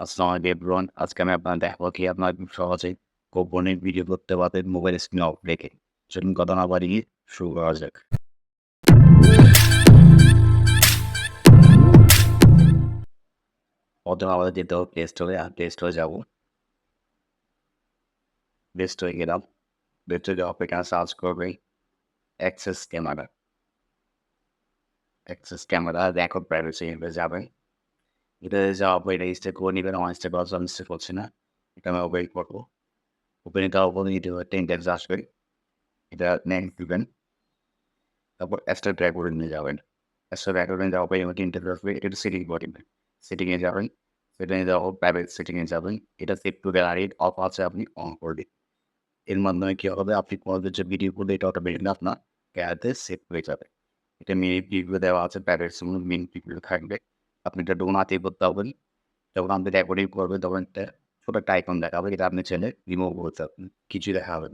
আসসালামু আলাইকুম এভরিওয়ান আজকে আমি আপনাদের দেখাবো কি আপনারা খুব সহজে গোপনে ভিডিও করতে পারবেন মোবাইল স্ক্রিন অফ রেখে। চলুন কথা না বাড়িয়ে শুরু করা যাক। প্রথমে আমাদের যেতে হবে প্লে স্টোরে আর প্লে স্টোরে যাব। প্লে স্টোরে গেলাম। প্লে স্টোরে যাওয়ার পর এখানে সার্চ করবে access camera access camera record privacy যাবেন এটা যাওয়ার পর এটা ইনস্টল করে নেবেন আমার ইনস্টল করার জন্য ইনস্টল করছি না এটা আমি ওপেন করব ওপেন এটা ওপেন হবে টেন টাইমস আসবে এটা নেক্সট দিবেন তারপর এক্সট্রা ড্রাইভ করে নিয়ে যাবেন এক্সট্রা ড্রাইভ করে যাওয়ার পর এমন ইন্টারভিউ আসবে এটা সেটিং করে নেবেন সেটিংয়ে যাবেন সেটিংয়ে যাওয়া প্রাইভেট সেটিংয়ে যাবেন এটা সেভ টু গ্যালারি অফ আছে আপনি অন করে দিন এর মাধ্যমে কী হবে আপনি কোনো যে ভিডিও করলে এটা অটোমেটিক আপনার গ্যালারিতে সেভ হয়ে যাবে এটা মিনি প্রিভিউ দেওয়া আছে প্রাইভেট মিনি প্রিভিউ থাকবে আপনি এটা ডোনাতে করতে হবেন যখন আপনি রেকর্ডিং করবেন, তখন একটা ছোটো একটা আইকন দেখাবে এটা আপনি ছেলে রিমুভ করতে পারবেন কিছু দেখাবেন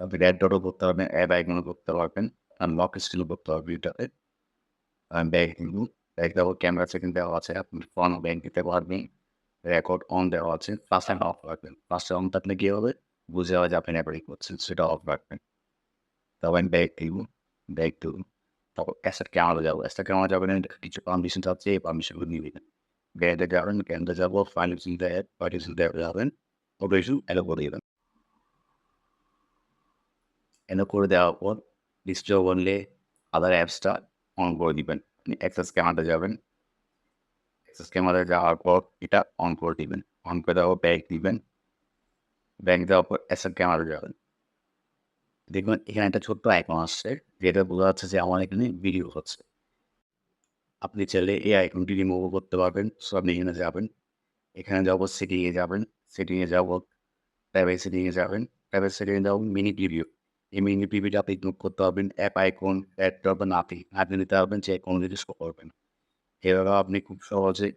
আপনি রেড ডটও করতে পারবেন অ্যাড আইকনও করতে পারবেন আর লক স্টিলও করতে পারবেন এটাতে। ব্যাগ ব্যাগ দেওয়া ক্যামেরা সেকেন্ড দেওয়া আছে, আপনি ফোন ব্যাগ দিতে পারবেন রেকর্ড অন দেওয়া আছে ফার্স্ট টাইম অফ রাখবেন। ফার্স্ট টাইম অন থাকলে কী হবে? বুঝে যাওয়া যে আপনি রেকর্ডিং করছেন, সেটা অফ রাখবেন। তারপর ব্যাগ দিব ব্যাগ দিব। অ্যাসেট ক্যামেরা যাব অ্যাসেট ক্যামেরা যাবেন কিছু পারমিশন আছে এই পারমিশনগুলো নেবেন গ্যারেন্টে যাবেন গ্যারেন্টে যাব চিন্তা অ্যাড পার্টি চিন্তা যাবেন ইস্যু এলো করে দেবেন এলো করে দেওয়ার পর ডিসপ্লে বললে আদার অ্যাপসটা অন করে দিবেন আপনি অ্যাক্সেস ক্যামেরাতে যাবেন অ্যাক্সেস ক্যামেরাতে যাওয়ার পর এটা অন করে দিবেন অন করে দেওয়ার পর ব্যাগ দিবেন ব্যাগ দেওয়ার পর অ্যাসেট ক্যামেরা যাবেন দেখবেন এখানে একটা ছোট্ট আইকন আসছে, যেটা বোঝা যাচ্ছে যে আমার এখানে ভিডিও হচ্ছে। আপনি চাইলে এই আইকনটি রিমুভ করতে পারবেন। সো আপনি এখানে যাবেন। এখানে যাব সেটিংয়ে যাবেন। সেটিংয়ে যাব প্রাইভেট সেটিংয়ে যাবেন। প্রাইভেট সেটিংয়ে যাব মিনি প্রিভিউ এই মিনি প্রিভিউটা আপনি ইগনোর করতে পারবেন। অ্যাপ আইকন অ্যাড করবেন আপনি আপনি নিতে পারবেন, যে কোনো শো করবেন। এভাবে আপনি খুব সহজে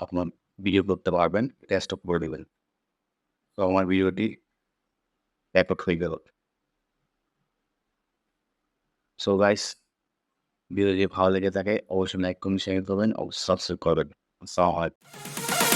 আপনার ভিডিও করতে পারবেন। টেস্ট করে দেবেন। তো আমার ভিডিওটি রেকর্ড হয়ে গেল। সো গাইস ভিডিও যদি ভালো লেগে থাকে, অবশ্যই লাইক করুন শেয়ার করবেন অবশ্যই সাবস্ক্রাইব করবেন আসসালামু আলাইকুম।